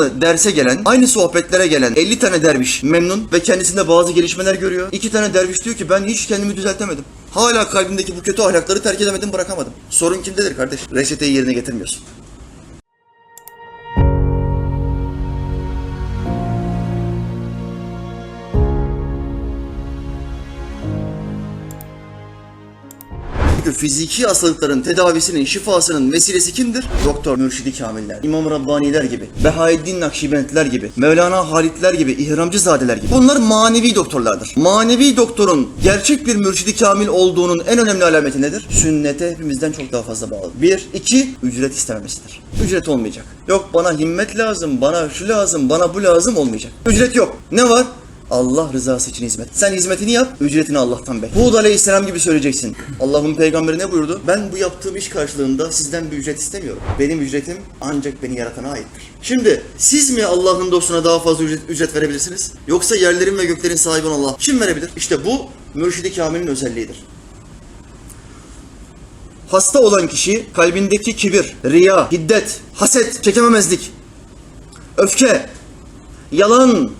derse gelen, aynı sohbetlere gelen 50 tane derviş memnun ve kendisinde bazı gelişmeler görüyor. 2 tane derviş diyor ki ben hiç kendimi düzeltemedim. Hala kalbimdeki bu kötü ahlakları terk edemedim, bırakamadım. Sorun kimdedir kardeş? Reçeteyi yerine getirmiyorsun. Çünkü fiziki hastalıkların tedavisinin, şifasının vesilesi kimdir? Doktor Mürşidi Kamiller, İmam Rabbaniler gibi, Behaeddin Nakşibendler gibi, Mevlana Halitler gibi, İhramcı Zadeler gibi. Bunlar manevi doktorlardır. Manevi doktorun gerçek bir mürşidi kamil olduğunun en önemli alameti nedir? Sünnete hepimizden çok daha fazla bağlı. Bir, iki, ücret istememesidir. Ücret olmayacak. Yok bana himmet lazım, bana şu lazım, bana bu lazım olmayacak. Ücret yok. Ne var? Allah rızası için hizmet. Sen hizmetini yap, ücretini Allah'tan bek. Hud aleyhisselam gibi söyleyeceksin. Allah'ın peygamberi ne buyurdu? Ben bu yaptığım iş karşılığında sizden bir ücret istemiyorum. Benim ücretim ancak beni yaratana aittir. Şimdi siz mi Allah'ın dostuna daha fazla ücret, ücret verebilirsiniz? Yoksa yerlerin ve göklerin sahibi olan Allah kim verebilir? İşte bu mürşidi kamilin özelliğidir. Hasta olan kişi kalbindeki kibir, riya, hiddet, haset, çekememezlik, öfke, yalan,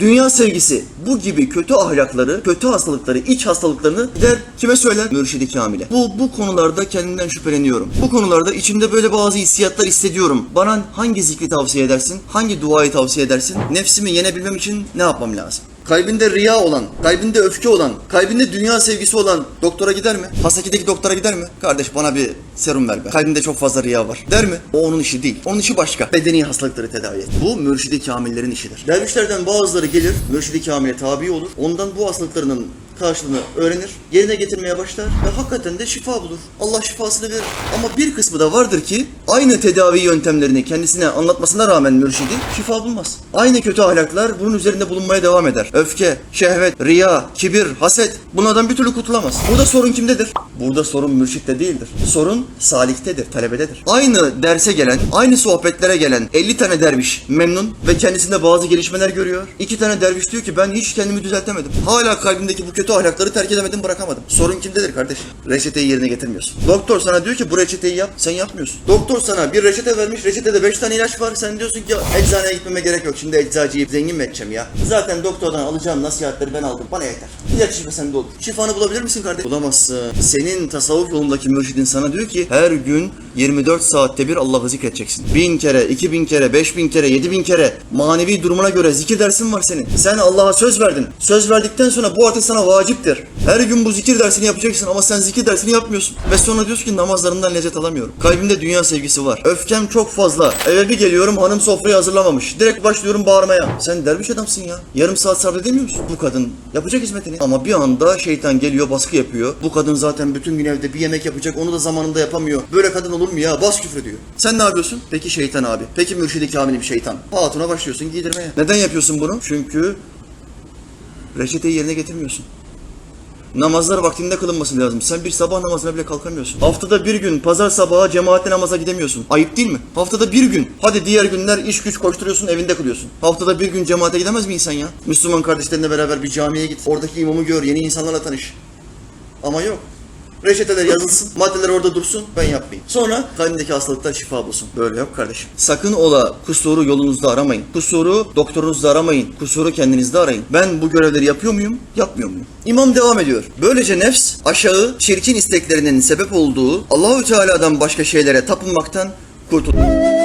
Dünya sevgisi bu gibi kötü ahlakları, kötü hastalıkları, iç hastalıklarını gider kime söyler? Mürşidi Kamil'e. Bu, bu konularda kendimden şüpheleniyorum. Bu konularda içimde böyle bazı hissiyatlar hissediyorum. Bana hangi zikri tavsiye edersin? Hangi duayı tavsiye edersin? Nefsimi yenebilmem için ne yapmam lazım? Kalbinde riya olan, kalbinde öfke olan, kalbinde dünya sevgisi olan doktora gider mi? Hasaki'deki doktora gider mi? Kardeş bana bir serum ver be. Kalbimde çok fazla riya var. Der mi? O onun işi değil. Onun işi başka. Bedeni hastalıkları tedavi et. Bu mürşidi kamillerin işidir. Dervişlerden bazıları gelir, mürşidi kamile tabi olur. Ondan bu hastalıklarının karşılığını öğrenir, yerine getirmeye başlar ve hakikaten de şifa bulur. Allah şifasını verir. Ama bir kısmı da vardır ki aynı tedavi yöntemlerini kendisine anlatmasına rağmen mürşidi şifa bulmaz. Aynı kötü ahlaklar bunun üzerinde bulunmaya devam eder. Öfke, şehvet, riya, kibir, haset bunlardan bir türlü kurtulamaz. Burada sorun kimdedir? Burada sorun mürşitte değildir. Sorun saliktedir, talebededir. Aynı derse gelen, aynı sohbetlere gelen 50 tane derviş memnun ve kendisinde bazı gelişmeler görüyor. 2 tane derviş diyor ki ben hiç kendimi düzeltemedim. Hala kalbimdeki bu kötü ahlakları terk edemedim, bırakamadım. Sorun kimdedir kardeş? Reçeteyi yerine getirmiyorsun. Doktor sana diyor ki bu reçeteyi yap, sen yapmıyorsun. Doktor sana bir reçete vermiş, reçetede 5 tane ilaç var. Sen diyorsun ki eczaneye gitmeme gerek yok. Şimdi eczacıyı zengin mi edeceğim ya? Zaten doktordan alacağım nasihatleri ben aldım. Bana yeter. İlaç içme sende olur. Şifanı bulabilir misin kardeş? Bulamazsın. Senin tasavvuf yolundaki mürşidin sana diyor ki her gün 24 saatte bir Allah'ı zikredeceksin. Bin kere, iki bin kere, beş bin kere, yedi bin kere manevi durumuna göre zikir dersin var senin. Sen Allah'a söz verdin. Söz verdikten sonra bu artık sana vaciptir. Her gün bu zikir dersini yapacaksın ama sen zikir dersini yapmıyorsun. Ve sonra diyorsun ki namazlarından lezzet alamıyorum. Kalbimde dünya sevgisi var. Öfkem çok fazla. Eve bir geliyorum hanım sofrayı hazırlamamış. Direkt başlıyorum bağırmaya. Sen derviş adamsın ya. Yarım saat sabredemiyor musun? Bu kadın yapacak hizmetini. Ama bir anda şeytan geliyor baskı yapıyor. Bu kadın zaten bütün gün evde bir yemek yapacak. Onu da zamanında yapamıyor. Böyle kadın olur mu ya? Bas küfür ediyor. Sen ne yapıyorsun? Peki şeytan abi. Peki mürşidi kamili bir şeytan. Hatuna başlıyorsun giydirmeye. Neden yapıyorsun bunu? Çünkü reçeteyi yerine getirmiyorsun. Namazlar vaktinde kılınması lazım. Sen bir sabah namazına bile kalkamıyorsun. Haftada bir gün pazar sabahı cemaatle namaza gidemiyorsun. Ayıp değil mi? Haftada bir gün. Hadi diğer günler iş güç koşturuyorsun evinde kılıyorsun. Haftada bir gün cemaate gidemez mi insan ya? Müslüman kardeşlerinle beraber bir camiye git. Oradaki imamı gör, yeni insanlarla tanış. Ama yok. Reçeteler yazılsın, maddeler orada dursun, ben yapmayayım. Sonra kalbindeki hastalıklar şifa bulsun. Böyle yok kardeşim. Sakın ola kusuru yolunuzda aramayın. Kusuru doktorunuzda aramayın. Kusuru kendinizde arayın. Ben bu görevleri yapıyor muyum? Yapmıyor muyum? İmam devam ediyor. Böylece nefs aşağı çirkin isteklerinin sebep olduğu Allahü Teala'dan başka şeylere tapınmaktan kurtulur.